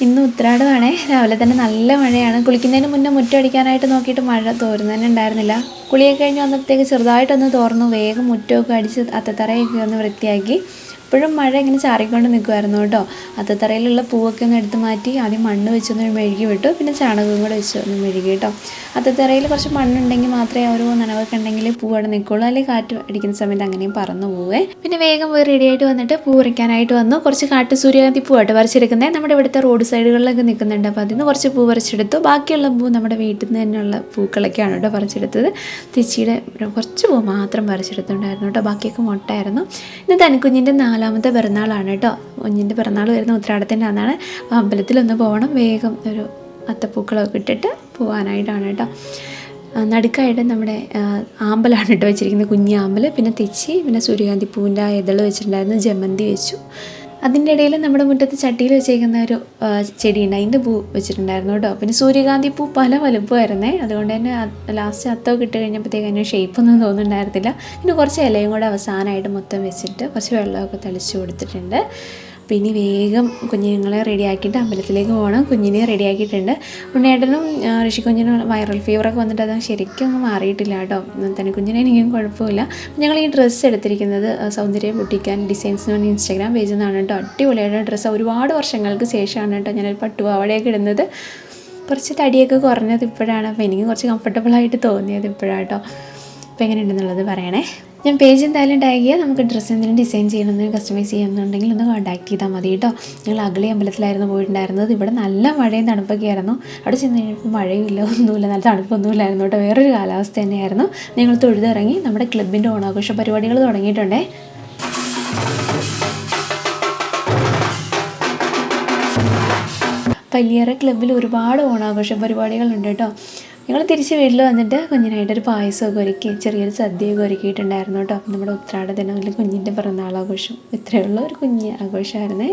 ഇന്ന് ഉത്രാടമാണ്. രാവിലെ തന്നെ നല്ല മഴയാണ്. കുളിക്കുന്നതിന് മുന്നേ മുറ്റടിക്കാനായിട്ട് നോക്കിയിട്ട് മഴ തോരുന്നതന്നെ ഉണ്ടായിരുന്നില്ല. കുളിയൊക്കെ കഴിഞ്ഞ് വന്നപ്പോഴത്തേക്ക് ചെറുതായിട്ടൊന്ന് തോർന്നു. വേഗം മുറ്റമൊക്കെ അടിച്ച് അത്തത്തറയൊക്കെ ഒന്ന് വൃത്തിയാക്കി. ഇപ്പോഴും മഴ ഇങ്ങനെ ചാറിക്കൊണ്ട് നിൽക്കുമായിരുന്നു കേട്ടോ. അത്തത്തറയിലുള്ള പൂവൊക്കെ ഒന്ന് എടുത്ത് മാറ്റി ആദ്യം മണ്ണ് വെച്ചൊന്ന് മെഴുകി വിട്ടു. പിന്നെ ചാണകവും കൂടെ വെച്ച് ഒന്ന് മെഴുകി കേട്ടോ. അത്തത്തറയിൽ കുറച്ച് മണ്ണുണ്ടെങ്കിൽ മാത്രമേ ഒരു നനവൊക്കെ ഉണ്ടെങ്കിൽ പൂവോടെ നിൽക്കുള്ളൂ. അല്ലെങ്കിൽ കാറ്റ് അടിക്കുന്ന സമയത്ത് അങ്ങനെയും പറന്നു പോവേ. പിന്നെ വേഗം പോയി റെഡി ആയിട്ട് വന്നിട്ട് പൂ പറിക്കാനായിട്ട് വന്നു. കുറച്ച് കാട്ടു സൂര്യകാന്തി പൂവായിട്ട് പറിച്ചെടുക്കുന്നത് നമ്മുടെ ഇവിടുത്തെ റോഡ് സൈഡുകളിലൊക്കെ നിൽക്കുന്നുണ്ട്. അപ്പോൾ അതിൽ നിന്ന് കുറച്ച് പൂ പറിച്ചെടുത്തു. ബാക്കിയുള്ള പൂ നമ്മുടെ വീട്ടിൽ നിന്ന് തന്നെയുള്ള പൂക്കളൊക്കെയാണ് കേട്ടോ പറിച്ചെടുത്തത്. തിച്ചിയുടെ കുറച്ച് പൂ മാത്രം പറിച്ചെടുത്തുണ്ടായിരുന്നു കേട്ടോ. ബാക്കിയൊക്കെ മുട്ടായിരുന്നു ഇന്ന് തനിക്കുഞ്ഞിന്റെ നാലാമത്തെ പിറന്നാളാണ് കേട്ടോ. കുഞ്ഞിന്റെ പിറന്നാൾ വരുന്ന ഉത്രാടത്തിന്റെ അന്നാണ് അപ്പോൾ അമ്പലത്തിലൊന്ന് പോകണം. വേഗം ഒരു അത്തപ്പൂക്കളൊക്കെ ഇട്ടിട്ട് പോകാനായിട്ടാണ് കേട്ടോ. നടുക്കായിട്ട് നമ്മുടെ ആമ്പലാണ് ഇട്ട് വെച്ചിരിക്കുന്നത് കുഞ്ഞാമ്പൽ പിന്നെ തെച്ചി പിന്നെ സൂര്യകാന്തി പൂവിന്റെ ആ ഇതൾ വെച്ചിട്ടുണ്ടായിരുന്നു. ജമന്തി വെച്ചു. അതിന്റെ ഇടയിൽ നമ്മുടെ മുറ്റത്ത് ചട്ടിയിൽ വെച്ചേക്കുന്ന ഒരു ചെടിയുണ്ട്. അതിന്റെ പൂ വെച്ചിട്ടുണ്ടായിരുന്നു കേട്ടോ. പിന്നെ സൂര്യകാന്തി പൂ പല വലുപ്പമായിരുന്നേ. അതുകൊണ്ട് തന്നെ ലാസ്റ്റ് അത്തോ ഇട്ട് കഴിഞ്ഞപ്പോഴത്തേക്ക് അതിന് ഷേപ്പൊന്നും തോന്നുന്നുണ്ടായിരുന്നില്ല. പിന്നെ കുറച്ച് ഇലയും കൂടെ അവസാനമായിട്ട് മൊത്തം വെച്ചിട്ട് കുറച്ച് വെള്ളമൊക്കെ തളിച്ച് കൊടുത്തിട്ടുണ്ട്. പിന്നെ വേഗം കുഞ്ഞുങ്ങളെ റെഡിയാക്കിയിട്ട് അമ്പലത്തിലേക്ക് പോകണം. കുഞ്ഞിനെ റെഡിയാക്കിയിട്ടുണ്ട്. ഉണ്ണേട്ടനും ഋഷി ഋഷിക്കുഞ്ഞിനും വൈറൽ ഫീവറൊക്കെ വന്നിട്ട് അത് ശരിക്കും ഒന്നും മാറിയിട്ടില്ല കേട്ടോ. തന്നെ കുഞ്ഞിനെ എനിക്കും കുഴപ്പമില്ല ഞങ്ങൾ ഈ ഡ്രസ്സ് എടുത്തിരിക്കുന്നത് സൗന്ദര്യം ബുട്ടിക്കാൻ ഡിസൈൻസ് എന്ന് ഇൻസ്റ്റാഗ്രാം പേജിൽ നിന്നാണ് കേട്ടോ. അടിപൊളിയായിട്ട് ഡ്രസ്സ് ഒരുപാട് വർഷങ്ങൾക്ക് ശേഷമാണ് കേട്ടോ ഞാനൊരു പട്ടുപാവടയൊക്കെ ഇടുന്നത്. കുറച്ച് തടിയൊക്കെ കുറഞ്ഞത് ഇപ്പോഴാണ്. അപ്പോൾ എനിക്ക് കുറച്ച് കംഫർട്ടബിളായിട്ട് തോന്നിയത് ഇപ്പോഴാണ് കേട്ടോ. അപ്പോൾ എങ്ങനെയുണ്ടെന്നുള്ളത് പറയണേ. ഞാൻ പേജ് എന്തായാലും ടാഗ് ചെയ്യുക നമുക്ക് ഡ്രസ്സ് എന്തെങ്കിലും ഡിസൈൻ ചെയ്യണമെന്ന് കസ്റ്റമൈസ് ചെയ്യണമെന്നുണ്ടെങ്കിൽ ഒന്ന് കോൺടാക്ട് ചെയ്താൽ മതി കേട്ടോ. ഞങ്ങൾ അഗളി അമ്പലത്തിലായിരുന്നു പോയിട്ടുണ്ടായിരുന്നത്. ഇവിടെ നല്ല മഴയും തണുപ്പൊക്കെ ആയിരുന്നു. അവിടെ ചെന്ന് കഴിഞ്ഞപ്പോൾ മഴയും ഇല്ല ഒന്നുമില്ല നല്ല തണുപ്പൊന്നുമില്ലായിരുന്നു കേട്ടോ. വേറൊരു കാലാവസ്ഥ തന്നെയായിരുന്നു. ഞങ്ങൾ തൊഴുതിറങ്ങി നമ്മുടെ ക്ലബിന്റെ ഓണാഘോഷ പരിപാടികൾ തുടങ്ങിയിട്ടുണ്ടേ. പല്ലിയറ ക്ലബ്ബിൽ ഒരുപാട് ഓണാഘോഷ പരിപാടികളുണ്ട് കേട്ടോ. ഞങ്ങൾ തിരിച്ച് വീട്ടിൽ വന്നിട്ട് കുഞ്ഞിനായിട്ടൊരു പായസമൊക്കെ ഒരുക്കി ചെറിയൊരു സദ്യയൊക്കെ ഒരുക്കിയിട്ടുണ്ടായിരുന്നു കേട്ടോ. നമ്മുടെ ഉത്രാട കുഞ്ഞിന്റെ പിറന്നാളാഘോഷം ഇത്രയുള്ള ഒരു കുഞ്ഞ് ആഘോഷമായിരുന്നേ.